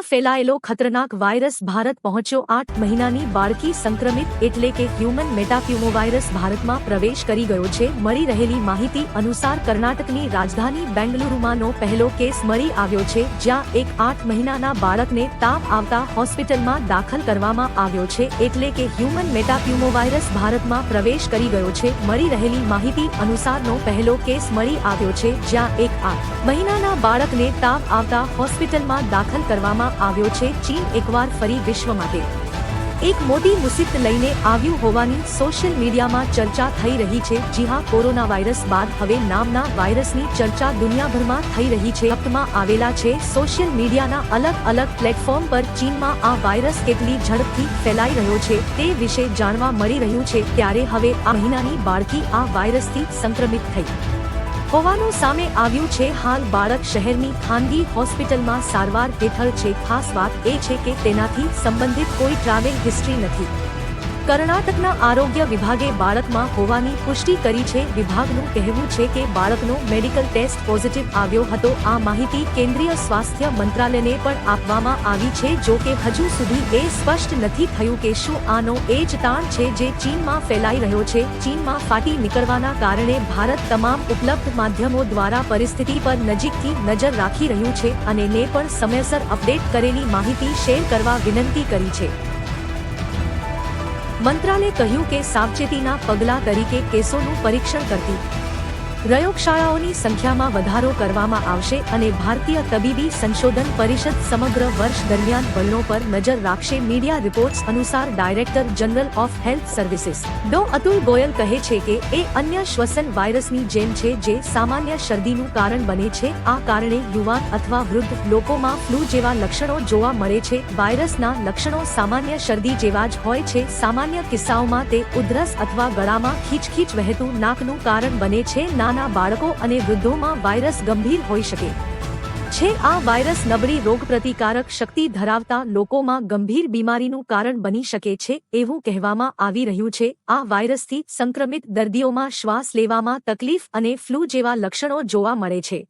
ચીનમાં ફેલાયેલો ખતરનાક વાયરસ ભારત પહોંચ્યો આઠ મહિનાની બાળકી સંક્રમિત એટલે કે હ્યુમન મેટાપ્યુમોવાયરસ ભારતમાં પ્રવેશ કરી ગયો છે. મળી રહેલી માહિતી અનુસાર કર્ણાટકની રાજધાની બેંગલુરુમાંનો પહેલો કેસ મળી આવ્યો છે, જ્યાં એક આઠ મહિનાના બાળકને તાપ આવતા હોસ્પિટલમાં દાખલ કરવામાં આવ્યો છે, એટલે કે હ્યુમન મેટાપ્યુમોવાયરસ ભારતમાં પ્રવેશ કરી ગયો છે. મળી રહેલી માહિતી અનુસારનો પહેલો કેસ મળી આવ્યો છે, જ્યાં એક આઠ મહિનાના બાળકને તાપ આવતા હોસ્પિટલમાં દાખલ કરવામાં આવ્યો છે, ચીન એકવાર ફરી વિશ્વ માટે. એક મોટી મુસીબત લઈને આવ્યું હોવાની સોશિયલ મીડિયામાં ચર્ચા થઈ રહી છે, જી કોરોના વાયરસ બાદ હવે નામના વાયરસની ચર્ચા દુનિયાભરમાં થઈ રહી છે અપ્તમાં આવેલા છે, સોશિયલ મીડિયાના અલગ અલગ પ્લેટફોર્મ પર ચીનમાં આ વાયરસ કેટલી ઝડપથી ફેલાઈ રહ્યો છે, તે વિશે જાણવા મળી રહ્યું છે, ત્યારે હવે આ મહિનાની બાળકી આ વાયરસથી સંક્રમિત થઈ. હોવાનું સામે આવ્યું છે હાલ બાળક શહેરની ખાનગી હોસ્પિટલમાં સારવાર હેઠળ છે. ખાસ વાત એ છે કે તેનાથી સંબંધિત કોઈ ટ્રાવેલ હિસ્ટ્રી નથી. કર્ણાટકના આરોગ્ય વિભાગે બાળકમાં હોવાની પુષ્ટિ કરી છે. વિભાગનું કહેવું છે કે બાળકનો મેડિકલ ટેસ્ટ પોઝિટિવ આવ્યો હતો. આ માહિતી કેન્દ્રીય સ્વાસ્થ્ય મંત્રાલયને પણ આપવામાં આવી છે. જો કે હજુ સુધી એ સ્પષ્ટ નથી થયું કે શું આનો એ જ તાણ છે જે ચીનમાં ફેલાઈ રહ્યો છે. ચીનમાં ફાટી નીકળવાના કારણે ભારત તમામ ઉપલબ્ધ માધ્યમો દ્વારા પરિસ્થિતિ પર નજીકથી નજર રાખી રહ્યું છે અને ને પણ સમયસર અપડેટ કરેલી માહિતી શેર કરવા વિનંતી કરી છે. મંત્રાલયે કહ્યું કે સાવચેતીના પગલાં તરીકે કેસોનું પરીક્ષણ કરતી પ્રયોગશાળાઓની સંખ્યામાં વધારો કરવામાં આવશે અને ભારતીય તબીબી સંશોધન પરિષદ સમગ્ર વર્ષ દરમિયાન વલણો પર નજર રાખશે. મીડિયા રિપોર્ટ્સ અનુસાર director general of health services. ડો. અતુલ ગોયલ કહે છે કે, એ અન્ય શ્વસન વાયરસની જેમ છે જે સામાન્ય શરદીનું કારણ બને છે. આ કારણે યુવાન અથવા વૃદ્ધ લોકોમાં ફ્લૂ જેવા લક્ષણો જોવા મળે છે. વાયરસના લક્ષણો સામાન્ય શરદી જેવા જ હોય છે. સામાન્ય કિસ્સાઓમાં તે ઉધરસ અથવા ગળામાં ખીચખીચ વહેતું નાકનું કારણ બને છે. નાના બાળકો અને વૃદ્ધોમાં વાયરસ ગંભીર હોઈ શકે. છે, આ વાયરસ નબળી રોગપ્રતિકારક શક્તિ ધરાવતા લોકોમાં ગંભીર બીમારીનું કારણ બની શકે છે, એવું કહેવામાં આવી રહ્યું છે. આ વાયરસથી સંક્રમિત દર્દીઓમાં શ્વાસ લેવામાં તકલીફ અને ફ્લૂ જેવા લક્ષણો જોવા મળે છે.